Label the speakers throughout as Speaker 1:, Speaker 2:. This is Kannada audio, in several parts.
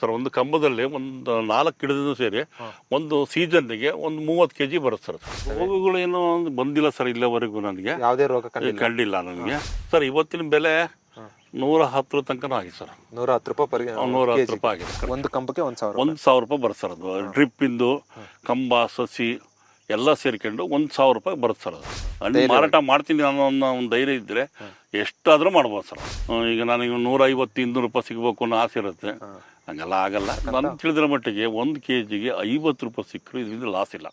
Speaker 1: ಸರ್ ಒಂದು ಕಂಬದಲ್ಲಿ ಒಂದು ನಾಲ್ಕು ಗಿಡದಿಂದ ಸೇರಿ ಒಂದು ಸೀಸನ್ಗೆ ಒಂದು ಮೂವತ್ತು ಕೆ ಜಿ ಬರುತ್ತೆ ಸರ್. ರೋಗಗಳು ಏನೋ ಬಂದಿಲ್ಲ ಸರ್ ಇಲ್ಲಿವರೆಗೂ ನನಗೆ.
Speaker 2: ಯಾವುದೇ ರೋಗ ಕಂಡಿಲ್ಲ.
Speaker 1: ನನಗೆ. ಸರ್ ಇವತ್ತಿನ ಬೆಲೆ ನೂರ ಹತ್ತರ ತನಕ ಆಗಿದೆ ಸರ್.
Speaker 2: ನೂರ ಹತ್ತು ರೂಪಾಯಿ
Speaker 1: ನೂರ ಹತ್ತು ರೂಪಾಯಿ ಆಗಿದೆ
Speaker 2: ಒಂದು ಕಂಬಕ್ಕೆ ಒಂದು ಸಾವಿರ
Speaker 1: ಒಂದು ಸಾವಿರ ರೂಪಾಯಿ ಬರುತ್ತೆ ಸರ್ ಅದು. ಡ್ರಿಪ್ಪಿಂದು ಕಂಬ ಸಸಿ ಎಲ್ಲ ಸೇರ್ಕೊಂಡು ಒಂದು ಸಾವಿರ ರೂಪಾಯಿ ಬರುತ್ತೆ ಸರ್ ಅದು. ಹಣ್ಣು ಮಾರಾಟ ಮಾಡ್ತೀನಿ ಅನ್ನೋ ಅನ್ನೋ ಒಂದು ಧೈರ್ಯ ಇದ್ರೆ ಎಷ್ಟಾದರೂ ಮಾಡ್ಬೋದು ಸರ್. ಈಗ ನನಗೆ ನೂರ ಐವತ್ತು ಇನ್ನೂರು ರೂಪಾಯಿ ಸಿಗಬೇಕು ಅನ್ನೋ ಆಸೆ ಇರುತ್ತೆ. ಹಂಗೆಲ್ಲ ಆಗಲ್ಲ. ನಾನು ತಿಳಿದಿರೋ ಮಟ್ಟಿಗೆ ಒಂದು ಕೆ ಜಿಗೆ ಐವತ್ತು ರೂಪಾಯಿ ಸಿಕ್ಕರು ಇದರಿಂದ ಲಾಸ್ ಇಲ್ಲ.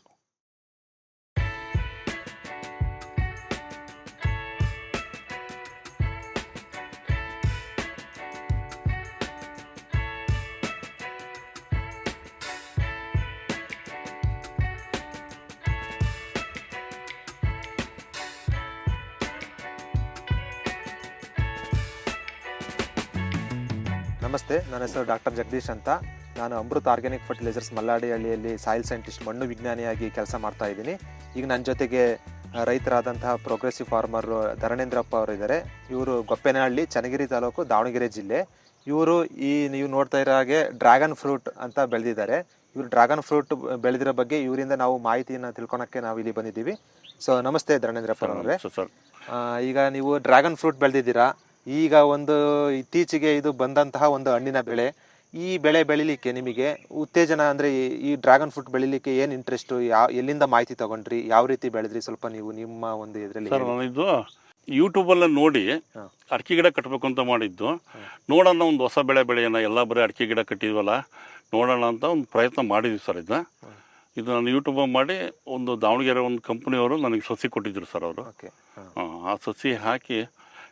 Speaker 2: ನಮಸ್ತೆ. ನನ್ನ ಹೆಸರು ಡಾಕ್ಟರ್ ಜಗದೀಶ್ ಅಂತ. ನಾನು ಅಮೃತ್ ಆರ್ಗ್ಯಾನಿಕ್ ಫರ್ಟಿಲೈಸರ್ಸ್ ಮಲ್ಲಾಡಿಹಳ್ಳಿಯಲ್ಲಿ ಸಾಯಿಲ್ ಸೈಂಟಿಸ್ಟ್ ಮಣ್ಣು ವಿಜ್ಞಾನಿಯಾಗಿ ಕೆಲಸ ಮಾಡ್ತಾ ಇದ್ದೀನಿ. ಈಗ ನನ್ನ ಜೊತೆಗೆ ರೈತರಾದಂತಹ ಪ್ರೋಗ್ರೆಸಿವ್ ಫಾರ್ಮರ್ ಧರಣೇಂದ್ರಪ್ಪ ಅವರು ಇದ್ದಾರೆ ಇವರು ಗೊಪ್ಪೇನಹಳ್ಳಿ ಚನ್ನಗಿರಿ ತಾಲೂಕು ದಾವಣಗೆರೆ ಜಿಲ್ಲೆ. ಇವರು ಈ ನೀವು ನೋಡ್ತಾ ಇರೋ ಹಾಗೆ ಡ್ರ್ಯಾಗನ್ ಫ್ರೂಟ್ ಅಂತ ಬೆಳೆದಿದ್ದಾರೆ. ಇವರು ಡ್ರ್ಯಾಗನ್ ಫ್ರೂಟ್ ಬೆಳೆದಿರೋ ಬಗ್ಗೆ ಇವರಿಂದ ನಾವು ಮಾಹಿತಿಯನ್ನು ತಿಳ್ಕೊಳಕ್ಕೆ ನಾವು ಇಲ್ಲಿ ಬಂದಿದ್ದೀವಿ. ಸೊ ನಮಸ್ತೆ ಧರಣೇಂದ್ರಪ್ಪ ಅವರೇ. ಈಗ ನೀವು ಡ್ರ್ಯಾಗನ್ ಫ್ರೂಟ್ ಬೆಳೆದಿದ್ದೀರಾ? ಈಗ ಒಂದು ಇತ್ತೀಚೆಗೆ ಇದು ಬಂದಂತಹ ಒಂದು ಹಣ್ಣಿನ ಬೆಳೆ ಈ ಬೆಳೆ ಬೆಳಿಲಿಕ್ಕೆ ನಿಮಗೆ ಉತ್ತೇಜನ ಅಂದ್ರೆ ಈ- ಡ್ರ್ಯಾಗನ್ ಫ್ರೂಟ್ ಬೆಳಿಲಿಕ್ಕೆ ಏನು ಇಂಟ್ರೆಸ್ಟು ಯಾವ ಎಲ್ಲಿಂದ ಮಾಹಿತಿ ತಗೊಂಡ್ರಿ? ಯಾವ ರೀತಿ ಬೆಳೆದ್ರಿ? ಸ್ವಲ್ಪ ನೀವು ನಿಮ್ಮ ಒಂದು ಇದರಲ್ಲಿ
Speaker 1: ಸರ್ ನಾನಿದ್ದು ಯೂಟ್ಯೂಬಲ್ಲಿ ನೋಡಿ ಅಡಕೆ ಗಿಡ ಕಟ್ಟಬೇಕು ಅಂತ ಮಾಡಿದ್ದು. ನೋಡೋಣ ಒಂದು ಹೊಸ ಬೆಳೆ ಬೆಳೆಯೋಣ ಎಲ್ಲ ಬರೀ ಅಡಿಕೆ ಗಿಡ ಕಟ್ಟಿದ್ವಲ್ಲ ನೋಡೋಣ ಅಂತ ಒಂದು ಪ್ರಯತ್ನ ಮಾಡಿದ್ವಿ ಸರ್ ಇದನ್ನ. ಇದು ನಾನು ಯೂಟ್ಯೂಬಲ್ಲಿ ಮಾಡಿ ಒಂದು ದಾವಣಗೆರೆ ಒಂದು ಕಂಪ್ನಿಯವರು ನನಗೆ ಸಸಿ ಕೊಟ್ಟಿದ್ರು ಸರ್ ಅವರು. ಆ ಸಸಿ ಹಾಕಿ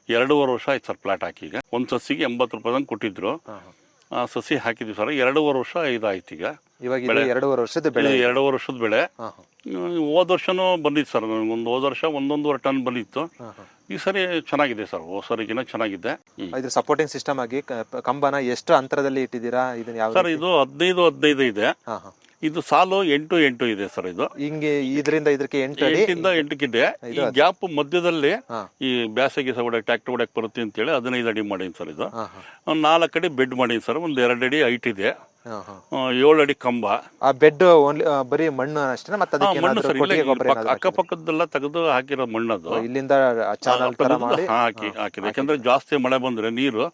Speaker 1: ಎರಡೂವರೆ ವರ್ಷ ಆಯ್ತು ಸರ್ ಪ್ಲಾಟ್ ಹಾಕಿ ಈಗ. ಒಂದು ಸಸಿಗೆ ಎಂಬತ್ತು ರೂಪಾಯಿದಂಗೆ ಕೊಟ್ಟಿದ್ರು. ಆ ಸಸಿ ಹಾಕಿದ್ವಿ ಸರ್. ಎರಡೂವರೆ ವರ್ಷ ಇದಾಯ್ತು ಈಗ.
Speaker 2: ಇವಾಗ ಇದು ಎರಡೂವರೆ ವರ್ಷದ ಬೆಳೆ
Speaker 1: ಇದು ಎರಡೂವರೆ ವರ್ಷದ ಬೆಳೆ. ಹೋದ ವರ್ಷನೂ ಬಂದಿತ್ತು ಸರ್. ಒಂದು ಹೋದ ವರ್ಷ ಒಂದೊಂದುವರೆ ಟನ್ ಬಂದಿತ್ತು. ಈ ಸರಿ ಚೆನ್ನಾಗಿದೆ ಸರ್. ಹೋದ ಸರಿಗಿನ ಚೆನ್ನಾಗಿದೆ.
Speaker 2: ಇದ್ರ ಸಪೋರ್ಟಿಂಗ್ ಸಿಸ್ಟಮ್ ಆಗಿ ಕ- ಕಂಬನ ಎಷ್ಟು ಅಂತರದಲ್ಲಿ ಇಟ್ಟಿದ್ದೀರಾ? ಇದನ್ನ ಯಾವ
Speaker 1: ಸರ್ ಇದು ಹದಿನೈದು ಹದಿನೈದು ಇದೆ.
Speaker 2: ಹಾ ಹಾ.
Speaker 1: ಇದು ಸಾಲು ಎಂಟು ಎಂಟು ಇದೆ ಸರ್ ಇದು.
Speaker 2: ಹಿಂಗೆ ಇದರಿಂದ ಇದಕ್ಕೆ ಎಂಟು ಅಡಿ
Speaker 1: ಎಂಟಿಂದ ಎಂಟಕ್ಕಿದೆ ಈ ಗ್ಯಾಪ್ ಮಧ್ಯದಲ್ಲಿ ಈ ಬ್ಯಾಸಗಿ ಸವಡ ಟ್ಯಾಕ್ಟರ್ ಹೊಡಕ್ ಬರುತ್ತೆ ಅಂತ ಹೇಳಿ ಹದಿನೈದು ಅಡಿ ಮಾಡೀನಿ ಸರ್ ಇದು.
Speaker 2: ಹಾ
Speaker 1: ನಾಲ್ಕು ಅಡಿ ಬೆಡ್ ಮಾಡೀನಿ ಸರ್. ಒಂದು ಎರಡು ಅಡಿ ಹೈಟ್ ಇದೆ. ಏಳು ಅಡಿ ಕಂಬ.
Speaker 2: ಆ ಬೆಡ್ ಓನ್ಲಿ ಬರೀ ಮಣ್ಣು ಅಷ್ಟೇ ಮತ್ತೆ ಅದಕ್ಕೆ
Speaker 1: ಮಣ್ಣು ಅಕ್ಕಪಕ್ಕದೆಲ್ಲ ತೆಗೆದು ಹಾಕಿರೋ ಮಣ್ಣದು
Speaker 2: ಇಲ್ಲಿಂದ ಚಾನಲ್ ತರ ಮಾಡಿ?
Speaker 1: ಹಾಕಿ ಹಾಕಿದೆ ಯಾಕಂದ್ರೆ ಜಾಸ್ತಿ ಮಳೆ ಬಂದ್ರೆ ನೀರು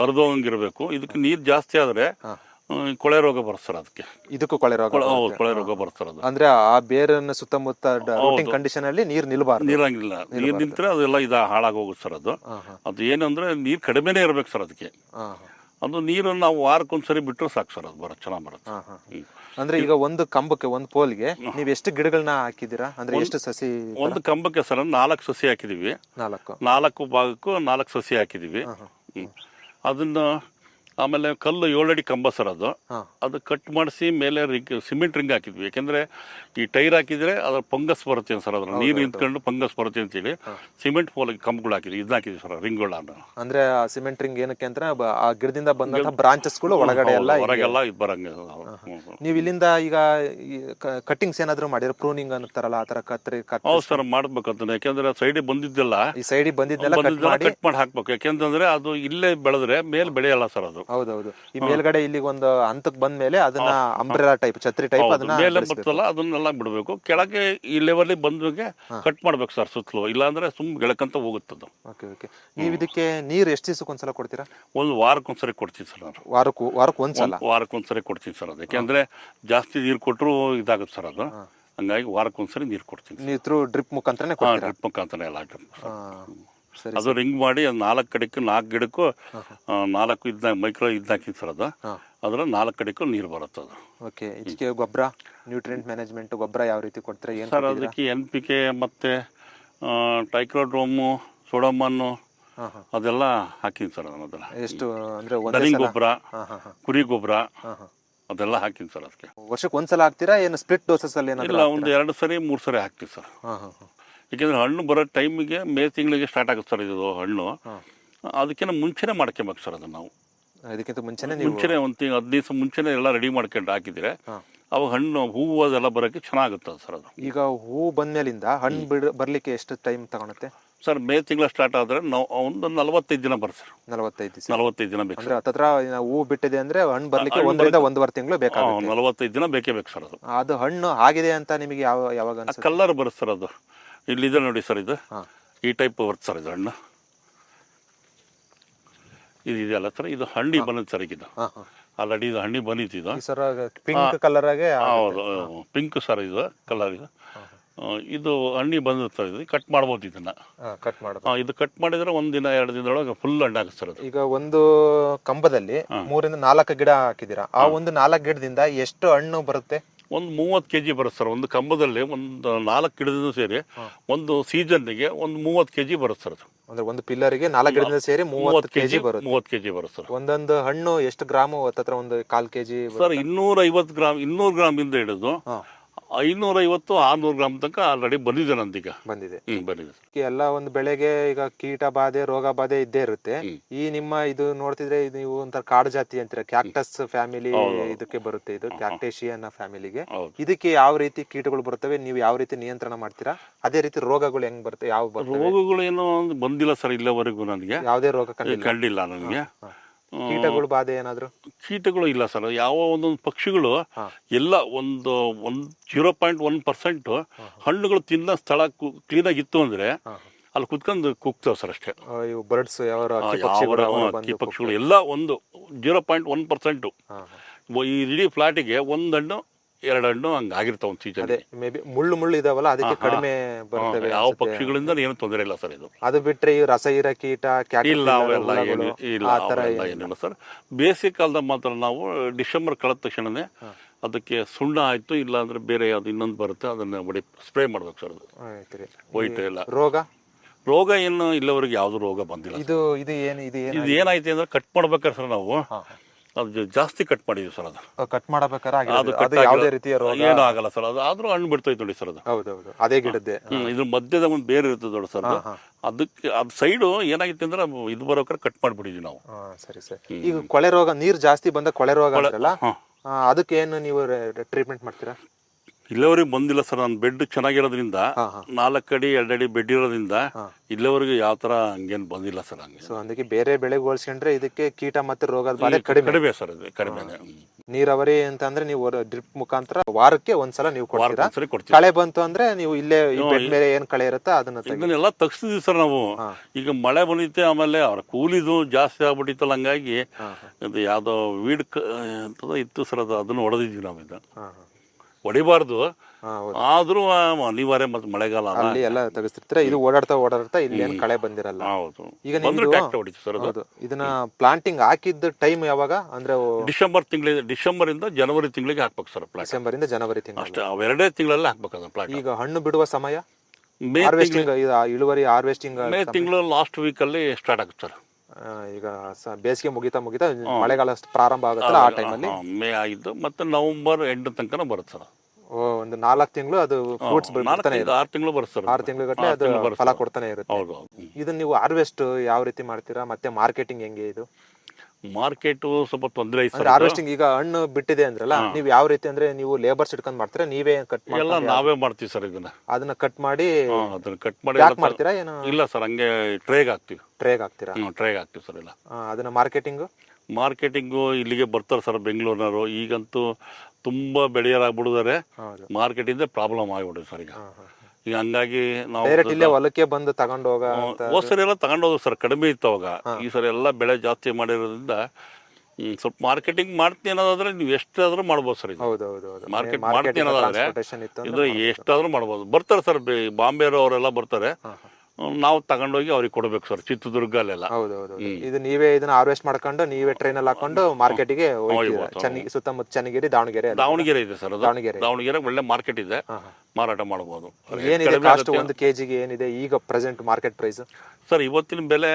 Speaker 1: ಹರಿದೋಗಂಗಿರ್ಬೇಕು. ಇದಕ್ಕೆ ನೀರು ಜಾಸ್ತಿ ಆದ್ರೆ ಕೊಳೆ ರೋಗ ಬರುತ್ತೆ ಸರ್ ಅದಕ್ಕೆ.
Speaker 2: ಇದಕ್ಕೂ ಕೊಳೆ ರೋಗ
Speaker 1: ಕೊಳೆ- ಹೌದು. ಕೊಳೆ ರೋಗ ಬರುತ್ತೆ ಅದು.
Speaker 2: ಅಂದ್ರೆ ಆ ಬೇರನ್ನ ಸುತ್ತಮುತ್ತ ರೂಟಿಂಗ್ ಕಂಡೀಷನ್ ಅಲ್ಲಿ ನೀರ್ ನಿಲ್ಬಾರ್ದು.
Speaker 1: ನೀರಂಗಿಲ್ಲ. ನೀರು ನಿಂತ್ರೆ ಅದೆಲ್ಲ ಇದು ಹಾಳಾಗಿ ಹೋಗುತ್ತೆ ಸರ್ ಅದು. ಅದು ಏನಂದ್ರೆ ನೀರು ಕಡಿಮೆನೇ ಇರ್ಬೇಕು ಸರ್ ಅದಕ್ಕೆ.
Speaker 2: ಹಾ,
Speaker 1: ಅದು ನೀರನ್ನು ನಾವು ವಾರಕ್ಕೊಂದ್ಸರಿ ಬಿಟ್ಟರೆ ಸಾಕು ಸರ್ ಅದು ಬರೋ ಚೆನ್ನಾಗಿ ಬರುತ್ತೆ.
Speaker 2: ಹಾ, ಹಾ.
Speaker 1: ಹ್ಮ್.
Speaker 2: ಅಂದ್ರೆ ಈಗ ಒಂದು ಕಂಬಕ್ಕೆ ಒಂದು ಪೋಲ್ಗೆ ನೀವ್ ಎಷ್ಟು ಗಿಡಗಳನ್ನ ಹಾಕಿದೀರಾ ಅಂದ್ರೆ ಎಷ್ಟು ಸಸಿ
Speaker 1: ಒಂದು ಕಂಬಕ್ಕೆ ಸರ್ ನಾಲ್ಕು ಸಸಿ ಹಾಕಿದೀವಿ.
Speaker 2: ನಾಲ್ಕು.
Speaker 1: ನಾಲ್ಕು ಭಾಗಕ್ಕೂ ನಾಲ್ಕು ಸಸಿ ಹಾಕಿದೀವಿ. ಹ್ಮ್. ಅದನ್ನ ಆಮೇಲೆ ಕಲ್ಲು ಏಳಡಿ ಕಂಬ ಸರ್ ಅದು. ಅದು ಕಟ್ ಮಾಡಿಸಿ ಮೇಲೆ ರಿಂಗ್ ಸಿಮೆಂಟ್ ರಿಂಗ್ ಹಾಕಿದ್ವಿ. ಯಾಕೆಂದ್ರೆ ಈ ಟೈರ್ ಹಾಕಿದ್ರೆ ಅದ್ರ ಫಂಗಸ್ ಬರುತ್ತೆ ಸರ್ ಅದ್ರ ನೀರು ನಿಂತ್ಕೊಂಡು ಫಂಗಸ್ ಬರುತ್ತೆ ಅಂತೇಳಿ ಸಿಮೆಂಟ್ ಪೋಲ್ ಕಂಬಗಳು ಹಾಕಿದ್ವಿ. ಇದನ್ನ ಹಾಕಿದ್ವಿ ಸರ್ ರಿಂಗ್ಗಳನ್ನ.
Speaker 2: ಅಂದ್ರೆ ಆ ಸಿಮೆಂಟ್ ರಿಂಗ್ ಏನಕ್ಕೆ ಅಂತ ಆ ಗಿಡದಿಂದ ಬಂದಂತಹ ಬ್ರಾಂಚಸ್ಗಳು ಒಳಗಡೆ ಎಲ್ಲ.
Speaker 1: ಹೊರಗೆಲ್ಲ ಬರಂಗ.
Speaker 2: ನೀವ್ ಇಲ್ಲಿಂದ ಈಗ ಕಟ್ಟಿಂಗ್ಸ್ ಏನಾದ್ರು ಮಾಡಿರೋ ಪ್ರೂನಿಂಗ್ ಅಂತಾರಲ್ಲ ಆತರ ಕತ್ರಿ ಕತ್
Speaker 1: ಹೌದು ಸರ್ ಮಾಡ್ಬೇಕಂತ ಯಾಕೆಂದ್ರೆ ಸೈಡ್ ಬಂದಿದ್ದೆಲ್ಲ
Speaker 2: ಈ ಸೈಡ್ ಬಂದಿದ್ದೆಲ್ಲ ಕಟ್ ಮಾಡಿ
Speaker 1: ಕಟ್ ಮಾಡಿ ಹಾಕ್ಬೇಕು. ಯಾಕೆಂತಂದ್ರೆ ಅದು ಇಲ್ಲೇ ಬೆಳೆದ್ರೆ ಮೇಲೆ ಬೆಳೆಯಲ್ಲ ಸರ್ ಅದು.
Speaker 2: ಹೌದೌದು. ಈ ಮೇಲ್ಗಡೆ ಇಲ್ಲಿಗೆ ಒಂದು ಹಂತಕ್ ಬಂದ ಮೇಲೆ ಅದನ್ನ ಅಂಬ್ರೆಲಾ ಟೈಪ್ ಛತ್ರಿ ಟೈಪ್ ಅದನ್ನ
Speaker 1: ಮೇಲೆ. ಬರ್ತಲ್ಲ ಅದನ್ನೆಲ್ಲ ಬಿಡಬೇಕು. ಕೆಳಗೆ ಈ ಲೆವೆಲ್ ಬಂದ್ಮೇಲೆ ಕಟ್ ಮಾಡ್ಬೇಕು ಸರ್ ಸುತ್ತಲೂ. ಇಲ್ಲಾಂದ್ರೆ ಸುಮ್ ಗೆಳಕಂತ ಹೋಗುತ್ತದು.
Speaker 2: ಓಕೆ ಓಕೆ ನೀವ್ ಇದಕ್ಕೆ ನೀರ್ ಎಷ್ಟು ದಿವಸಕ್ಕೆ ಒಂದ್ಸಲ ಕೊಡ್ತೀರಾ?
Speaker 1: ಒಂದು ವಾರಕ್ಕೊಂದ್ಸರಿ ಕೊಡ್ತೀನಿ ಸರ್ ನಾನು.
Speaker 2: ವಾರಕ್ಕೂ ವಾರಕ್ಕೆ ಒಂದ್ಸಲ?
Speaker 1: ವಾರಕ್ಕೊಂದ್ಸರಿ ಕೊಡ್ತೀನಿ ಸರ್ ಅದಕ್ಕೆ ಅಂದ್ರೆ ಜಾಸ್ತಿ ನೀರು ಕೊಟ್ಟರು ಇದಾಗುತ್ತೆ ಸರ್ ಅದು. ಹಂಗಾಗಿ ವಾರಕ್ಕೊಂದ್ಸರಿ ನೀರು ಕೊಡ್ತೀನಿ
Speaker 2: ನೀವು ಥ್ರೂ ಡ್ರಿಪ್ ಮುಖಾಂತರನೇ ಕೊಡ್ತೀರಾ?
Speaker 1: ಡ್ರಿಪ್ ಮುಖಾಂತರ ಎಲ್ಲ drip. ಅದು ರಿಂಗ್ ಮಾಡಿ ಅದು ನಾಲ್ಕು ಕಡೆಗೂ ನಾಲ್ಕು ಗಿಡಕ್ಕೂ ನಾಲ್ಕು ಇದ್ದ ಮೈಕ್ರೋ ಇದ್ದಾಕಿತ್ತು ಸರ್ ಅದು. ಅದ್ರ ನಾಲ್ಕು ಕಡೆಗೂ ನೀರು ಬರುತ್ತೆ ಅದು.
Speaker 2: ಓಕೆ ಇದಕ್ಕೆ ಗೊಬ್ಬರ ನ್ಯೂಟ್ರಿಯೆಂಟ್ ಮ್ಯಾನೇಜ್ಮೆಂಟ್ ಗೊಬ್ಬರ ಯಾವ ರೀತಿ ಕೊಡ್ತಾರೆ ಏನು
Speaker 1: ಸರ್ ಅದಕ್ಕೆ ಎನ್ ಪಿ ಕೆ ಮತ್ತು ಟೈಕ್ರೋಡ್ರೋಮು ಸೋಡಮನ್ನು ಅದೆಲ್ಲ ಹಾಕಿನಿ ಸರ್ ಅದನ್ನ ಅದೆಲ್ಲ
Speaker 2: ಎಷ್ಟು ಅಂದ್ರೆ ಸಲ?
Speaker 1: ಗೊಬ್ಬರ ಕುರಿ ಗೊಬ್ಬರ ಅದೆಲ್ಲ ಹಾಕಿನಿ ಸರ್ ಅದಕ್ಕೆ.
Speaker 2: ವರ್ಷಕ್ಕೆ ಒಂದ್ಸಲ ಹಾಕ್ತೀರಾ ಏನು ಸ್ಪ್ಲಿಟ್ ಡೋಸಸ್ ಅಲ್ಲಿ ಏನಾದ್ರು
Speaker 1: ಇಲ್ಲ ಒಂದು ಎರಡು ಸರಿ ಮೂರು ಸರಿ ಹಾಕ್ತೀವಿ ಸರ್.
Speaker 2: ಹಾಂ ಹಾ. ಹಾ
Speaker 1: ಯಾಕೆಂದ್ರೆ ಹಣ್ಣು ಬರೋ ಟೈಮಿಗೆ ಮೇ ತಿಂಗಳಿಗೆ ಸ್ಟಾರ್ಟ್ ಆಗುತ್ತೆ ಸರ್ ಇದು ಹಣ್ಣು. ಅದಕ್ಕಿಂತ ಮುಂಚೆನೇ ಮಾಡ್ಕೊಬೇಕು ಸರ್ ಅದನ್ನು ನಾವು.
Speaker 2: ಅದಕ್ಕಿಂತ ಮುಂಚೆನೆ
Speaker 1: ಮುಂಚೆನೇ ಒಂದು ತಿಂಗ್ ಹದಿನೈದು ದಿವಸ ಮುಂಚೆನೆ ಎಲ್ಲ ರೆಡಿ ಮಾಡ್ಕೊಂಡು ಹಾಕಿದ್ರೆ. ಅವಾಗ ಹಣ್ಣು ಹೂವು ಅದೆಲ್ಲ ಬರೋಕ್ಕೆ ಚೆನ್ನಾಗುತ್ತೆ ಸರ್ ಅದು.
Speaker 2: ಈಗ ಹೂ ಬಂದ್ಮೇಲಿಂದ ಹಣ್ಣು ಬಿಡ ಬರ್ಲಿಕ್ಕೆ ಎಷ್ಟು ಟೈಮ್ ತಗೊಳುತ್ತೆ?
Speaker 1: ಸರ್ ಮೇ ತಿಂಗಳ ಸ್ಟಾರ್ಟ್ ಆದ್ರೆ ನಾವು ಒಂದು ನಲವತ್ತೈದು ದಿನ ಬರ್ ಸರ್.
Speaker 2: ನಲವತ್ತೈದು ದಿವಸ.
Speaker 1: ನಲವತ್ತೈದು ದಿನ ಬೇಕು
Speaker 2: ಅಂದ್ರೆ ಹತ್ತತ್ರ ಇನ್ನ ಹೂ ಬಿಟ್ಟಿದೆ ಅಂದ್ರೆ ಹಣ್ಣು ಬರ್ಲಿಕ್ಕೆ ಒಂದರಿಂದ ಒಂದೂವರೆ ತಿಂಗಳು ಬೇಕಾಗುತ್ತೆ.
Speaker 1: ನಲವತ್ತೈದು ದಿನ ಬೇಕೇ ಬೇಕು ಸರ್ ಅದು.
Speaker 2: ಅದು ಹಣ್ಣು ಆಗಿದೆ ಅಂತ ನಿಮಗೆ ಯಾವ ಯಾವಾಗ
Speaker 1: ಕಲ್ಲರ್ ಬರುತ್ತೆ ಸರ್ ಅದು. ಇಲ್ಲಿದೆ ನೋಡಿ ಸರ್ ಇದು. ಈ ಟೈಪ್ ವರ್ತ್ ಸರ್ ಇದು ಹಣ್ಣು. ಇದು ಇದೆಯಲ್ಲ ಸರ್ ಇದು ಹಣ್ಣಿ ಬಂದಿದೆ ಸರ್ ಇದು ಆಲ್ರೆಡಿ ಇದು ಹಣ್ಣಿ ಬಂದಿತ್ತು ಇದು.
Speaker 2: ಸರ ಪಿಂಕ್ ಕಲರ್
Speaker 1: ಹೌದು ಪಿಂಕ್ ಸರ್ ಇದು ಕಲರ್ ಇದು. ಇದು ಹಣ್ಣಿ ಬಂದಿರುತ್ತೆ ಇದು ಕಟ್ ಮಾಡ್ಬೋದು ಇದನ್ನ.
Speaker 2: ಕಟ್ ಮಾಡೋದು
Speaker 1: ಆ, ಇದು ಕಟ್ ಮಾಡಿದ್ರೆ ಒಂದು ದಿನ ಎರಡು ದಿನದೊಳಗೆ ಫುಲ್ ಹಣ್ಣು ಆಗುತ್ತೆ ಸರ್
Speaker 2: ಈಗ ಒಂದು ಕಂಬದಲ್ಲಿ ಮೂರಿಂದ ನಾಲ್ಕು ಗಿಡ ಹಾಕಿದೀರಾ ಆ ಒಂದು ನಾಲ್ಕು ಗಿಡದಿಂದ ಎಷ್ಟು ಹಣ್ಣು ಬರುತ್ತೆ?
Speaker 1: ಒಂದು ಮೂವತ್ತು ಕೆ ಜಿ ಬರುತ್ತೆ ಸರ್ ಒಂದು ಕಂಬದಲ್ಲಿ ಒಂದು ನಾಲ್ಕು ಗಿಡದಿಂದ ಸೇರಿ ಒಂದು ಸೀಸನ್ನಿಗೆ ಒಂದು ಮೂವತ್ತು ಕೆ ಜಿ ಬರುತ್ತೆ ಸರ್ ಅದು.
Speaker 2: ಅಂದ್ರೆ ಒಂದು ಪಿಲ್ಲರಿಗೆ ನಾಲ್ಕು ಗಿಡದಿಂದ ಸೇರಿ ಮೂವತ್ತು ಕೆಜಿ ಬರುತ್ತೆ.
Speaker 1: ಮೂವತ್ತು ಕೆ ಜಿ ಬರುತ್ತೆ ಸರ್.
Speaker 2: ಒಂದೊಂದು ಹಣ್ಣು ಎಷ್ಟು ಗ್ರಾಮು ಹತ್ತತ್ರ ಒಂದು ಕಾಲ್ ಕೆಜಿ
Speaker 1: ಸರ್ ಇನ್ನೂರ ಐವತ್ತು ಗ್ರಾಮ್ ಇನ್ನೂರು ಗ್ರಾಮಿಂದ ಹಿಡಿದು. ಐನೂರೈವತ್ತು ಆರ್ನೂರು ಗ್ರಾಮ್ ತನಕ ಆಲ್ರೆಡಿ ಬಂದಿದೆ ನಂದೀಗ.
Speaker 2: ಬಂದಿದೆ.
Speaker 1: ಬಂದಿದೆ.
Speaker 2: ಎಲ್ಲ ಒಂದು ಬೆಳೆಗೆ ಈಗ ಕೀಟ ಬಾಧೆ ರೋಗ ಬಾಧೆ ಇದ್ದೇ ಇರುತ್ತೆ. ಈ ನಿಮ್ಮ ಇದು ನೋಡ್ತಿದ್ರೆ ಇದು ನೀವು ಒಂಥರ ಕಾಡು ಜಾತಿ ಅಂತೀರ. ಕ್ಯಾಕ್ಟಸ್ ಫ್ಯಾಮಿಲಿ ಇದಕ್ಕೆ ಬರುತ್ತೆ ಇದು ಕ್ಯಾಕ್ಟೇಶಿಯನ್ ಫ್ಯಾಮಿಲಿಗೆ.
Speaker 1: ಹೌದು.
Speaker 2: ಇದಕ್ಕೆ ಯಾವ ರೀತಿ ಕೀಟಗಳು ಬರ್ತವೆ ನೀವು ಯಾವ ರೀತಿ ನಿಯಂತ್ರಣ ಮಾಡ್ತೀರಾ? ಅದೇ ರೀತಿ ರೋಗಗಳು ಹೆಂಗ್ ಬರುತ್ತೆ ಯಾವ ಬರ್ತವೆ?
Speaker 1: ಏನೋ ಬಂದಿಲ್ಲ ಸರ್ ಇಲ್ಲಿವರೆಗೂ ನನಗೆ.
Speaker 2: ಯಾವುದೇ ರೋಗ ಕಂಡಿಲ್ಲ.
Speaker 1: ಕಂಡಿಲ್ಲ ನನಗೆ.
Speaker 2: ಕೀಟಗಳು ಬಾಧೆ ಏನಾದ್ರು
Speaker 1: ಕೀಟಗಳು ಇಲ್ಲ ಸರ್ ಯಾವ ಒಂದೊಂದು ಪಕ್ಷಿಗಳು. ಎಲ್ಲ ಒಂದು ಒಂದು ಜೀರೋ ಪಾಯಿಂಟ್ ಒನ್ ಪರ್ಸೆಂಟ್ ಹಣ್ಣುಗಳು ತಿನ್ನ ಸ್ಥಳ ಕ್ಲೀನ್ ಇತ್ತು ಅಂದ್ರೆ. ಅಲ್ಲಿ ಕುತ್ಕೊಂಡು ಕುಗ್ತಾವೆ ಸರ್ ಅಷ್ಟೇ
Speaker 2: ಇವು ಬರ್ಡ್ಸ್ ಯಾವ ಪಕ್ಷಿಗಳು
Speaker 1: ಎಲ್ಲ ಒಂದು ಜೀರೋ ಪಾಯಿಂಟ್ ಒನ್ ಪರ್ಸೆಂಟ್. ಈ ಇಡೀ ಫ್ಲಾಟಿಗೆ ಒಂದು ಹಣ್ಣು ಎರಡು ಹಣ್ಣು ಹಂಗೆ ಆಗಿರ್ತಾವೆ ಒಂದು ಸೀಸನ್
Speaker 2: ಮೇ ಬಿ ಮುಳ್ಳು ಮುಳ್ಳು ಇದಾವಲ್ಲ ಅದಕ್ಕೆ ಕಡಿಮೆ ಬರ್ತವೆ
Speaker 1: ಯಾವ. ಪಕ್ಷಿಗಳಿಂದ ಏನು ತೊಂದರೆ ಇಲ್ಲ ಸರ್ ಇದು.
Speaker 2: ಅದು ಬಿಟ್ರೆ ಈ ರಸಹೀರ ಕೀಟ
Speaker 1: ಇಲ್ಲ ಅವೆಲ್ಲ ಏನು ಇಲ್ಲ ಅವೆಲ್ಲ ಏನಿಲ್ಲ. ಸರ್. ಬೇಸಿಗೆ ಕಾಲದಾಗ ಮಾತ್ರ ನಾವು ಡಿಸೆಂಬರ್ ಕಳೆದ ತಕ್ಷಣನೇ ಅದಕ್ಕೆ ಸುಣ್ಣ ಆಯ್ತು ಇಲ್ಲ ಅಂದ್ರೆ ಬೇರೆ ಯಾವ್ದು ಇನ್ನೊಂದು ಬರುತ್ತೆ ಅದನ್ನ ಬಡಿ ಸ್ಪ್ರೇ ಮಾಡ್ಬೇಕು ಸರ್ ಅದು. ವೈಟ್ ಎಲ್ಲ
Speaker 2: ರೋಗ?
Speaker 1: ರೋಗ ಏನು ಇಲ್ಲವರೆಗೆ ಯಾವ್ದು ರೋಗ ಬಂದಿಲ್ಲ
Speaker 2: ಇದು ಇದು ಏನು ಇದು ಏನು
Speaker 1: ಇದು ಏನಾಯ್ತು ಅಂದ್ರೆ ಕಟ್ ಮಾಡ್ಬೇಕಾದ್ರೆ ಸರ್ ನಾವು ಅದು ಜಾಸ್ತಿ ಕಟ್ ಮಾಡಿದ್ವಿ ಸರ್ ಅದು
Speaker 2: ಕಟ್ ಮಾಡಬೇಕಾದ್ರೆ
Speaker 1: ಅದು
Speaker 2: ಆಗಿರೋದು.
Speaker 1: ಕಟ್
Speaker 2: ಅದು ಯಾವುದೇ ರೀತಿಯ ರೋಗ
Speaker 1: ಏನೂ ಆಗಲ್ಲ ಸರ್. ಅದು ಆದ್ರೂ ಹಣ್ಣು ಬಿಡ್ತೈತೆ ನೋಡಿ ಸರ್ ಅದು.
Speaker 2: ಹೌದೌದು. ಅದೇ ಗಿಡದ್ದೆ.
Speaker 1: ಹ್ಮ್, ಇದ್ರ ಮಧ್ಯದ ಒಂದು ಬೇರೆ ಇರ್ತದೆ ನೋಡಿ ಸರ್ ಅದು. ಅದಕ್ಕೆ ಅದ್ ಸೈಡು ಏನಾಗಿತ್ತು ಅಂದ್ರೆ ಇದು ಬರೋಕ್ರೆ ಕಟ್ ಮಾಡಿಬಿಟ್ಟಿದ್ವಿ ನಾವು.
Speaker 2: ಹಾ, ಸರಿ ಸರಿ. ಈಗ ಕೊಳೆ ರೋಗ ನೀರ್ ಜಾಸ್ತಿ ಬಂದ ಕೊಳೆ ರೋಗ ಅಂದ್ರಲ್ಲ
Speaker 1: ಹಾ.
Speaker 2: ಆ, ಅದಕ್ಕೆ ಏನು ನೀವು ಟ್ರೀಟ್ಮೆಂಟ್ ಮಾಡ್ತೀರಾ?
Speaker 1: ಇಲ್ಲಿವರೆಗೆ ಬಂದಿಲ್ಲ ಸರ್. ನನ್ನ ಬೆಡ್ ಚೆನ್ನಾಗಿರೋದ್ರಿಂದ. ನಾಲ್ಕು ಅಡಿ ಎರಡು ಅಡಿ ಬೆಡ್ ಇರೋದ್ರಿಂದ ಇಲ್ಲಿವರೆಗೆ ಯಾವ ತರ ಹಂಗೇನು ಬಂದಿಲ್ಲ ಸರ್ ಹಂಗೆ.
Speaker 2: ಸೊ ಅದಕ್ಕೆ ಬೇರೆ ಬೆಳೆಗೆ ಹೋಲಿಸ್ಕೊಂಡ್ರೆ ಇದಕ್ಕೆ ಕೀಟ ಮತ್ತೆ ರೋಗದ ಬಾಧೆ ಕಡಿಮೆ
Speaker 1: ಕಡಿಮೆ. ಸರ್ ಅದು ಕಡಿಮೆ
Speaker 2: ನೀರಾವರಿ ಅಂತ ಅಂದ್ರೆ ನೀವು ಡ್ರಿಪ್ ಮುಖಾಂತರ ವಾರಕ್ಕೆ ಒಂದ್ಸಲ ನೀವು ಕೊಡ್ತೀರಾ? ಕಳೆ ಬಂತು ಅಂದ್ರೆ ನೀವು ಇಲ್ಲೇ ಬೆಡ್ ಮೇಲೆ ಏನ್ ಕಳೆ ಇರುತ್ತೆ ಅದನ್ನ
Speaker 1: ಇದನ್ನೆಲ್ಲ ತಗ್ಸಿದ್ವಿ ಸರ್ ನಾವು. ಈಗ ಮಳೆ ಬಂದಿತ್ತೆ ಆಮೇಲೆ ಅವ್ರ ಕೂಲಿದು ಜಾಸ್ತಿ ಆಗ್ಬಿಟ್ಟಿತ್ತಲ್ಲ ಹಂಗಾಗಿ ಅದು ಯಾವುದೋ ವೀಡ್ ಇತ್ತು ಸರ್ ಅದು ಅದನ್ನ ಹೊಡೆದಿದ್ವಿ ನಾವು ಇದು
Speaker 2: ಹಾ, ಹಾ.
Speaker 1: ಹೊಡಿಬಾರ್ದು. ಆದ್ರೂ ಅನಿವಾರ್ಯ ಮತ್ತೆ ಮಳೆಗಾಲ ಅಲ್ಲ.
Speaker 2: ಅಲ್ಲಿ ಎಲ್ಲ ತೆಗಿಸ್ತಿರ್ತೀರಾ? ಇದು ಓಡಾಡ್ತಾ ಓಡಾಡ್ತಾ ಇಲ್ಲಿ ಏನ್ ಕಳೆ ಬಂದಿರಲ್ಲ.
Speaker 1: ಹೌದು.
Speaker 2: ಈಗ
Speaker 1: ಬಂದ್ರೆ ಟ್ಯಾಕ್ಟರ್ ಹೊಡಿತು ಸರ್ ಅದು.
Speaker 2: ಹೌದು. ಇದನ್ನ ಪ್ಲಾಂಟಿಂಗ್ ಹಾಕಿದ್ದ ಟೈಮ್ ಯಾವಾಗ? ಅಂದ್ರೆ
Speaker 1: ಡಿಸೆಂಬರ್ ತಿಂಗಳಿಗೆ ಡಿಸೆಂಬರ್ ಇಂದ ಜನವರಿ ತಿಂಗಳಿಗೆ ಹಾಕ್ಬೇಕು ಸರ್ ಪ್ಲಾಟ್
Speaker 2: ಡಿಸೆಂಬರ್ ಇಂದ ಜನವರಿ ತಿಂಗಳು
Speaker 1: ಅಷ್ಟೇ ಅವೆರಡೇ ತಿಂಗಳಲ್ಲಿ ಹಾಕ್ಬೇಕು ಪ್ಲಾಟ್
Speaker 2: ಈಗ ಹಣ್ಣು ಬಿಡುವ ಸಮಯ?
Speaker 1: ಮೇ
Speaker 2: ಹಾರ್ವೆಸ್ಟಿಂಗ್ ಇಳುವರಿ ಹಾರ್ವೆಸ್ಟಿಂಗ್
Speaker 1: ಮೇ ತಿಂಗಳು ಲಾಸ್ಟ್ ವೀಕಲ್ಲಿ ಸ್ಟಾರ್ಟ್ ಆಗುತ್ತೆ ಸರ್.
Speaker 2: ಈಗ ಸ- ಬೇಸಿಗೆ ಮುಗಿತಾ ಮುಗಿತಾ ಮಳೆಗಾಲ ಪ್ರಾರಂಭ ಆಗುತ್ತಲ್ಲ ಆ ಟೈಮಲ್ಲಿ.
Speaker 1: ಮೇ ಆಗಿದ್ದು ಮತ್ತೆ ನವೆಂಬರ್ ಎಂಟು ತನಕ ಬರುತ್ತೆ ಸರ್.
Speaker 2: ಒಂದು ನಾಲ್ಕು ತಿಂಗಳು ಅದು ಫ್ರೂಟ್ಸ್ ಬರ್ತಾನೆ
Speaker 1: ನಾಲ್ಕೈದು ಆರು ತಿಂಗಳು ಬರುತ್ತೆ ಸರ್
Speaker 2: ಆರು ತಿಂಗಳು ಗಟ್ಟಲೆ
Speaker 1: ಆರು
Speaker 2: ಅದು ಫಲ ಕೊಡ್ತಾನೆ ಇರುತ್ತೆ.
Speaker 1: ಹೌದು ಹೌದು.
Speaker 2: ಇದನ್ನ ನೀವು ಹಾರ್ವೆಸ್ಟ್ ಯಾವ ರೀತಿ ಮಾಡ್ತೀರಾ ಮತ್ತೆ ಮಾರ್ಕೆಟಿಂಗ್ ಹೆಂಗೆ ಇದು?
Speaker 1: ಮಾರ್ಕೆಟು ಸ್ವಲ್ಪ ತೊಂದರೆ
Speaker 2: ಅಂದ್ರೆ ಹಾರ್ವೆಸ್ಟಿಂಗ್ ಈಗ ಹಣ್ಣು ಬಿಟ್ಟಿದೆ ಅಂದ್ರಲ್ಲ ನೀವು ಯಾವ ರೀತಿ ಅಂದ್ರೆ ನೀವು ಲೇಬರ್ಸ್ ಇಟ್ಕೊಂಡ್ ಮಾಡ್ತೀರಾ ನೀವೇ ಕಟ್
Speaker 1: ಎಲ್ಲ ನಾವೇ ಮಾಡ್ತೀವಿ ಸರ್ ಇದನ್ನ.
Speaker 2: ಅದನ್ನ ಕಟ್ ಮಾಡಿ
Speaker 1: ಅದನ್ನ ಕಟ್ ಮಾಡಿ ಎಲ್ಲ
Speaker 2: ಮಾಡ್ತೀರಾ ಏನು?
Speaker 1: ಇಲ್ಲ ಸರ್ ಹಂಗೆ ಟ್ರೇಗ್ ಹಾಕ್ತಿವಿ.
Speaker 2: ಟ್ರೇಗ್ ಹಾಕ್ತೀರಾ?
Speaker 1: ಟ್ರೇಗ್ ಹಾಕ್ತಿವಿ ಸರ್
Speaker 2: ಇಲ್ಲ ಅದನ್ನ ಮಾರ್ಕೆಟಿಂಗ್
Speaker 1: ಮಾರ್ಕೆಟಿಂಗು ಇಲ್ಲಿಗೆ ಬರ್ತಾರೆ ಸರ್ ಬೆಂಗಳೂರಿನವರು. ಈಗಂತೂ ತುಂಬಾ ಬೆಳೆಯರಾಗ್ಬಿಡಿದಾರೆ ಮಾರ್ಕೆಟಿಂದ ಪ್ರಾಬ್ಲಮ್ ಆಗಿಬಿಡುತ್ತೆ ಸರ್ ಈಗ. ಈಗ ಹಂಗಾಗಿ ನಾವು
Speaker 2: ಡೈರೆಕ್ಟ್ ಇಲ್ಲೇ ಹೊಲಕ್ಕೆ ಬಂದು ತಗೊಂಡು ಹೋಗ ಅಂತ
Speaker 1: ಹೋದ್ ಸರಿ ಎಲ್ಲ ತಗೊಂಡೋದು ಸರ್ ಕಡಿಮೆ ಇತ್ತು ಅವಾಗ. ಈ ಸರಿ ಎಲ್ಲ ಬೆಳೆ ಜಾಸ್ತಿ ಮಾಡಿರೋದ್ರಿಂದ ಹ್ಮ್, ಸ್ವಲ್ಪ ಮಾರ್ಕೆಟಿಂಗ್ ಮಾಡ್ತೀನಿ ಅನ್ನೋದಾದ್ರೆ ನೀವು ಎಷ್ಟಾದ್ರೂ ಮಾಡ್ಬೋದು ಸರ್ ಇದು.
Speaker 2: ಹೌದು ಹೌದು ಹೌದು.
Speaker 1: ಮಾರ್ಕೆಟ್ ಮಾಡ್ತೀನಿ ಅನ್ನೋದಾದ್ರೆ
Speaker 2: ಇತ್ತು
Speaker 1: ಇದು ಎಷ್ಟಾದ್ರೂ ಮಾಡ್ಬೋದು. ಬರ್ತಾರೆ ಸರ್ ಬಾಂಬೆ ಅವರೆಲ್ಲ ಬರ್ತಾರೆ. ನಾವು ತಗೊಂಡೋಗಿ ಅವ್ರಿಗೆ ಕೊಡ್ಬೇಕು ಸರ್ ಚಿತ್ರದುರ್ಗ ಅಲ್ಲೆಲ್ಲ
Speaker 2: ಹೌದು. ಇದು ನೀವೇ ಇದನ್ನ ಹಾರ್ವೆಸ್ಟ್ ಮಾಡ್ಕೊಂಡು ನೀವೇ ಟ್ರೈನ್ ಅಲ್ಲಿ ಹಾಕೊಂಡು ಮಾರ್ಕೆಟ್ಗೆ ಸುತ್ತಮುತ್ತ ಚನ್ನಗಿರಿ ದಾವಣಗೆರೆ?
Speaker 1: ದಾವಣಗೆರೆ ಇದೆ ಸರ್
Speaker 2: ದಾವಣಗೆರೆ.
Speaker 1: ದಾವಣಗೆರೆ ಒಳ್ಳೆ ಮಾರ್ಕೆಟ್ ಇದೆ. ಮಾರಾಟ ಮಾಡಬಹುದು
Speaker 2: ಏನಿದೆ ಕಾಸ್ಟ್ ಒಂದು ಕೆಜಿಗೆ ಏನಿದೆ ಈಗ ಪ್ರೆಸೆಂಟ್ ಮಾರ್ಕೆಟ್ ಪ್ರೈಸ್
Speaker 1: ಸರ್ ಇವತ್ತಿನ ಬೆಲೆ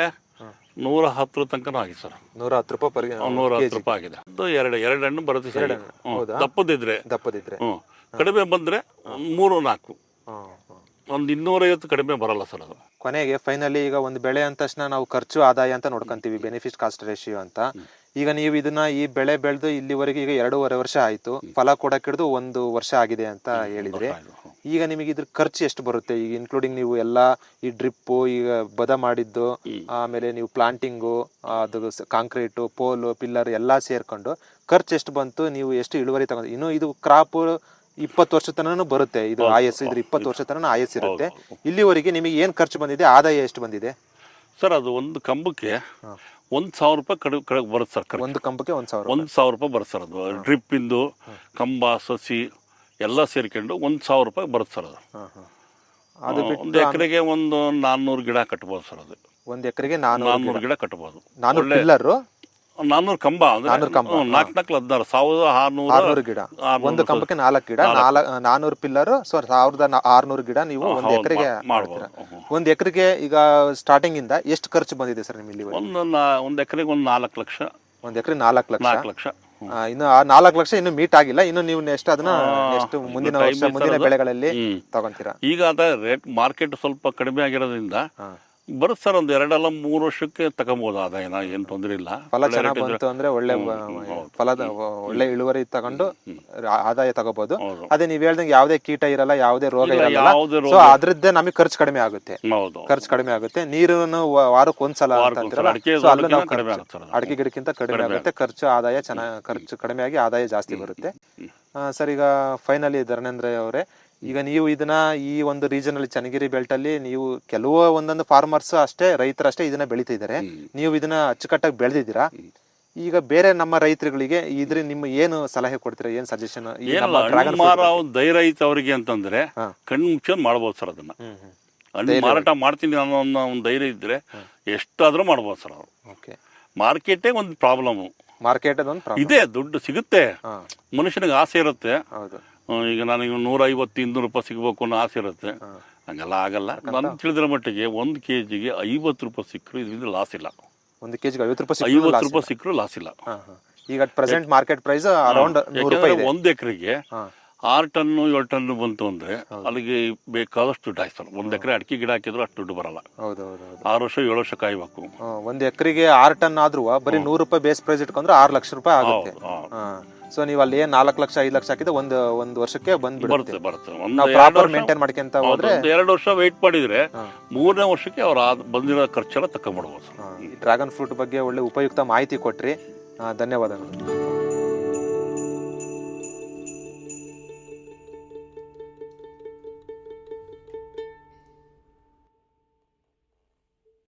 Speaker 1: ನೂರ ಹತ್ತು ತನಕ ಆಗಿದೆ ಸರ್.
Speaker 2: ನೂರ ಹತ್ತು ರೂಪಾಯಿ ಪರ್
Speaker 1: ನೂರ ಹತ್ತು ರೂಪಾಯಿ ಆಗಿದೆ. ಅದು ಎರಡು ಎರಡು ಹಣ್ಣು ಬರುತ್ತೆ ಸರ್? ದಪ್ಪದಿದ್ರೆ.
Speaker 2: ದಪ್ಪದಿದ್ರೆ.
Speaker 1: ಕಡಿಮೆ ಬಂದ್ರೆ ಮೂರು ನಾಲ್ಕು. ಒಂದು ಇನ್ನೂರೈವತ್ತು ಕಡಿಮೆ ಬರಲ್ಲ ಸರ್ ಅದು.
Speaker 2: ಕೊನೆಗೆ ಫೈನಲಿ ಈಗ ಒಂದು ಬೆಳೆ ಅಂದ ತಕ್ಷಣ ನಾವು ಖರ್ಚು ಆದಾಯ ಅಂತ ನೋಡ್ಕೊಂತೀವಿ ಬೆನಿಫಿಟ್ ಕಾಸ್ಟ್ ರೇಷಿಯೋ ಅಂತ. ಈಗ ನೀವು ಇದನ್ನ ಈ ಬೆಳೆ ಬೆಳೆದು ಇಲ್ಲಿವರೆಗೆ ಈಗ ಎರಡೂವರೆ ವರ್ಷ ಆಯ್ತು. ಫಲ ಕೊಡಕ್ ಹಿಡಿದು ಒಂದು ವರ್ಷ ಆಗಿದೆ ಅಂತ ಹೇಳಿದ್ರೆ ಈಗ ನಿಮಗೆ ಇದ್ರ ಖರ್ಚು ಎಷ್ಟು ಬರುತ್ತೆ? ಈಗ ಇನ್ಕ್ಲೂಡಿಂಗ್ ನೀವು ಎಲ್ಲ ಈ ಡ್ರಿಪ್ಪು ಈಗ ಬದ ಮಾಡಿದ್ದು ಆಮೇಲೆ ನೀವು ಪ್ಲಾಂಟಿಂಗು ಅದು ಕಾಂಕ್ರೀಟು ಪೋಲು ಪಿಲ್ಲರ್ ಎಲ್ಲ ಸೇರ್ಕೊಂಡು ಖರ್ಚು ಎಷ್ಟು ಬಂತು? ನೀವು ಎಷ್ಟು ಇಳುವರಿ ತಗೊಂಡು ಇನ್ನು ಇದು ಕ್ರಾಪ್ ಇಪ್ಪತ್ತು ವರ್ಷ ತನೂ ಬರುತ್ತೆ. ಇದು ಆಯಸ್ಸು ಇದ್ರ ಇಪ್ಪತ್ತು ವರ್ಷ ತನಕ ಎಸ್ ಇರುತ್ತೆ. ಇಲ್ಲಿವರೆಗೆ ನಿಮಗೆ ಏನು ಖರ್ಚು ಬಂದಿದೆ ಆದಾಯ ಎಷ್ಟು ಬಂದಿದೆ?
Speaker 1: ಸರ್ ಅದು ಒಂದು ಕಂಬಕ್ಕೆ ಒಂದು ಸಾವಿರ ರೂಪಾಯಿ ಕಡೆ ಕಡೆ ಬರುತ್ತೆ ಸರ್
Speaker 2: ಒಂದು ಕಂಬಕ್ಕೆ ಒಂದು ಸಾವಿರ
Speaker 1: ಒಂದು ಸಾವಿರ ರೂಪಾಯಿ ಬರುತ್ತೆ ಸರ್ ಅದು. ಡ್ರಿಪ್ಪಿಂದು ಕಂಬ ಸಸಿ ಎಲ್ಲ ಸೇರ್ಕೊಂಡು ಒಂದು ಸಾವಿರ ರೂಪಾಯಿ ಬರುತ್ತೆ ಸರ್ ಅದು.
Speaker 2: ಅದು
Speaker 1: ಒಂದು ಎಕರೆಗೆ ಒಂದು ನಾನ್ನೂರು ಗಿಡ ಕಟ್ಬೋದು ಸರ್ ಅದು.
Speaker 2: ಒಂದು ಎಕರೆಗೆ ನಾನು
Speaker 1: ನಾನ್ನೂರು ಗಿಡ. ಕಟ್ಬೋದು.
Speaker 2: ನಾನು
Speaker 1: ನಾನ್ನೂರು ಕಂಬ
Speaker 2: ನಾನ್ನೂರು ಕಂಬ,
Speaker 1: ನಾಲ್ಕು ನಾಲ್ಕು ಹದಿನಾರು ಸಾವಿರದ ಆರ್ನೂರು
Speaker 2: ಆರ್ನೂರು ಗಿಡ. ಒಂದು ಕಂಬಕ್ಕೆ ನಾಲ್ಕು ಗಿಡ ನಾಲ್ಕು. ನಾನೂರು ಪಿಲ್ಲರ್ ಸೊ ಸಾವಿರದ ಆರ್ನೂರು ಗಿಡ ನೀವು ಒಂದು ಎಕರೆಗೆ
Speaker 1: ಮಾ- ಮಾಡ್ಬೋದು.
Speaker 2: ಒಂದು ಎಕರೆಗೆ ಈಗ ಸ್ಟಾರ್ಟಿಂಗ್ ಇಂದ ಎಷ್ಟು ಖರ್ಚು ಬಂದಿದೆ ಸರ್ ನಿಮ್ಮಲ್ಲಿ
Speaker 1: ಒಂದು ಒಂದು ಎಕರೆಗೆ ಒಂದು ನಾಲ್ಕು ಲಕ್ಷ.
Speaker 2: ಒಂದು ಎಕರೆ ನಾಲ್ಕು ಲಕ್ಷ.
Speaker 1: ನಾಲ್ಕು ಲಕ್ಷ.
Speaker 2: ಇನ್ನು ಆ ನಾಲ್ಕು ಲಕ್ಷ ಇನ್ನು ಮೀಟ್ ಆಗಿಲ್ಲ. ಇನ್ನು ನೀವು ನೆಕ್ಸ್ಟ್ ಅದನ್ನ ನೆಕ್ಸ್ಟ್ ಮುಂದಿನ ವರ್ಷ ಮುಂದಿನ. ಬೆಳೆಗಳಲ್ಲಿ. ತಗೊಂತೀರಾ?
Speaker 1: ಈಗ ಅದ ರೇಟ್ ಮಾರ್ಕೆಟ್ ಸ್ವಲ್ಪ ಕಡಿಮೆ ಆಗಿರೋದ್ರಿಂದ. ಬರುತ್ತೆ ಸರ್ ಒಂದು ಎರಡಲ್ಲ ಮೂರು ವರ್ಷಕ್ಕೆ ತಗೊಬೋದು ಆದಾಯ ಏನು ತೊಂದರೆ ಇಲ್ಲ.
Speaker 2: ಫಲ
Speaker 1: ಒಳ್ಳೆ
Speaker 2: ಚೆನ್ನಾಗಿ ಬಂತು ಅಂದ್ರೆ ಒಳ್ಳೆ ಫಲದ ಒಳ್ಳೆ ಇಳುವರಿ ತಗೊಂಡು ಆದಾಯ ತಗೋಬಹುದು
Speaker 1: ಹೌದು.
Speaker 2: ಅದೇ ನೀವ್ ಹೇಳ್ದಂಗೆ ಯಾವುದೇ ಕೀಟ ಇರಲ್ಲ ಯಾವುದೇ ರೋಗ
Speaker 1: ಇಲ್ಲ,
Speaker 2: ಇರಲ್ಲ.
Speaker 1: ರೋಗ.
Speaker 2: ಸೊ ಅದ್ರದ್ದೇ ನಮಗೆ ಖರ್ಚು ಕಡಿಮೆ ಆಗುತ್ತೆ.
Speaker 1: ಹೌದು
Speaker 2: ಖರ್ಚು ಕಡಿಮೆ ಆಗುತ್ತೆ. ನೀರನ್ನು ವ- ವಾರಕ್ಕೆ ಒಂದ್ಸಲ ಅಂತ
Speaker 1: ವಾರಕ್ಕೊಂದ್ಸಲ
Speaker 2: ಅಂತೀರಲ್ಲ,
Speaker 1: ಅಡಿಕೆ
Speaker 2: so ಅಲ್ಲೂ ನಾವು
Speaker 1: ಕಡಿಮೆ
Speaker 2: ಖರ್ಚು-
Speaker 1: ಆಗುತ್ತೆ ಸರ್ ಅದು.
Speaker 2: ಅಡಿಕೆ ಗಿಡಕ್ಕಿಂತ ಕಡಿಮೆ ಆಗುತ್ತೆ. ಖರ್ಚು ಆದಾಯ ಚೆನ್ನಾಗಿ ಖರ್ಚು ಕಡಿಮೆ ಆಗಿ ಆದಾಯ ಜಾಸ್ತಿ ಬರುತ್ತೆ. ಸರ್ ಈಗ ಫೈನಲಿ ಧರ್ಮೇಂದ್ರ ಅವರೇ ಈಗ ನೀವು ಇದನ್ನ ಈ ಒಂದು ರೀಜನ್ ಅಲ್ಲಿ ಚನ್ನಗಿರಿ ಬೆಲ್ಟ್ ಅಲ್ಲಿ ನೀವು ಕೆಲವು ಒಂದೊಂದು ಫಾರ್ಮರ್ಸ್ ಅಷ್ಟೇ ರೈತರಷ್ಟೇ ಇದನ್ನ ಬೆಳಿತಿದ್ದಾರೆ. ನೀವು ಇದನ್ನ ಅಚ್ಚುಕಟ್ಟಾಗಿ ಬೆಳೆದಿದ್ದೀರಾ? ಈಗ ಬೇರೆ ನಮ್ಮ ರೈತರುಗಳಿಗೆ ಇದ್ರೆ ನಿಮ್ಮ ಏನು ಸಲಹೆ ಕೊಡ್ತೀರಾ ಏನ್ ಸಜೆಷನ್
Speaker 1: ಧೈರ್ಯ ಐತೆ ಅವರಿಗೆ ಅಂತಂದ್ರೆ. ಕಣ್ಣು ಮುಚ್ಕೊಂಡು ಮಾಡ್ಬೋದು ಸರ್ ಅದನ್ನ. ಹಣ್ಣು ಮಾರಾಟ ಮಾಡ್ತೀನಿ ಅನ್ನೋ ಒಂದು ಧೈರ್ಯ ಇದ್ರೆ ಎಷ್ಟಾದ್ರೂ ಮಾಡ್ಬೋದು ಸರ್ ಅವರು.
Speaker 2: ಓಕೆ.
Speaker 1: ಮಾರ್ಕೆಟೇ ಒಂದು ಪ್ರಾಬ್ಲಮ್
Speaker 2: ಮಾರ್ಕೆಟ್
Speaker 1: ಇದೆ ದುಡ್ಡು ಸಿಗುತ್ತೆ. ಮನುಷ್ಯನಿಗೆ ಆಸೆ ಇರುತ್ತೆ. ಈಗ ನನಗೆ ನೂರ ಐವತ್ತು ಇನ್ನೂರು ರೂಪಾಯಿ ಸಿಗಬೇಕು ಅನ್ನೋ ಆಸೆ ಇರುತ್ತೆ. ಹಂಗೆಲ್ಲ ಆಗಲ್ಲ. ನಾನು ತಿಳಿದಿರೋ ಮಟ್ಟಿಗೆ ಒಂದು ಕೆ ಜಿಗೆ ಐವತ್ತು ರೂಪಾಯಿ ಸಿಕ್ಕರು ಇದರಿಂದ ಲಾಸ್ ಇಲ್ಲ.
Speaker 2: ಒಂದು ಕೆಜಿಗೆ ಐವತ್ತು ರೂಪಾಯಿ
Speaker 1: ಐವತ್ತು ರೂಪಾಯಿ ಸಿಕ್ಕರು ಲಾಸ್ ಇಲ್ಲ.
Speaker 2: ಈಗ ಪ್ರೆಸೆಂಟ್ ಮಾರ್ಕೆಟ್ ಪ್ರೈಸ್ ಅರೌಂಡ್ ನೂರು ರೂಪಾಯಿ ಇದೆ.
Speaker 1: ಒಂದು ಎಕರೆಗೆ. ಆರು ಟನ್ನು ಏಳು ಟನ್ನು ಬಂತು ಅಂದ್ರೆ ಅಲ್ಲಿಗೆ ಬೇಕಾದಷ್ಟು ದುಡ್ಡು ಸರ್. ಒಂದು ಎಕರೆ ಅಡಿಕೆ ಗಿಡ ಹಾಕಿದ್ರು ಅಷ್ಟು ದುಡ್ಡು ಬರಲ್ಲ. ಆರು ವರ್ಷ ಏಳು ವರ್ಷ ಕಾಯ್ಬೇಕು.
Speaker 2: ಒಂದ್ ಎಕರೆಗೆ ಆರು ಟನ್ ಆದ್ರೂ ಬರೀ ನೂರು ರೂಪಾಯಿ ಬೇಸ್ ಪ್ರೈಸ್ ಇಟ್ಕೊಂಡ್ರೆ ಆರು ಲಕ್ಷ ರೂಪಾಯಿ ಆಗುತ್ತೆ. ಸೊ ನೀವು ಅಲ್ಲಿ ಏನ್ ನಾಲ್ಕು ಲಕ್ಷ ಐದು ಲಕ್ಷ ಹಾಕಿದ್ರೆ ಒಂದು ಒಂದು ವರ್ಷಕ್ಕೆ ಬಂದ್
Speaker 1: ಬರುತ್ತೆ ಬರುತ್ತೆ. ಒಂದು
Speaker 2: ನಾವು
Speaker 1: ಎರಡು
Speaker 2: ಪ್ರಾಪರ್
Speaker 1: ವರ್ಷ
Speaker 2: ಮೇಂಟೈನ್ ಮಾಡ್ಕೊಂತ
Speaker 1: ಹೌದು,
Speaker 2: ಹೋದ್ರೆ
Speaker 1: ಒಂದು ಎರಡು ವರ್ಷ ವೆಯ್ಟ್ ಮಾಡಿದ್ರೆ ಮೂರನೇ ವರ್ಷಕ್ಕೆ ಅವ್ರು ಆದ್- ಬಂದಿರೋ ಖರ್ಚೆಲ್ಲ ತಕೊಂಡ್ಬಿಡ್ಬೋದು ಸರ್.
Speaker 2: ಡ್ರ್ಯಾಗನ್ ಫ್ರೂಟ್ ಬಗ್ಗೆ ಒಳ್ಳೆ ಉಪಯುಕ್ತ ಮಾಹಿತಿ ಕೊಟ್ರಿ. ಆ, ಧನ್ಯವಾದಗಳು.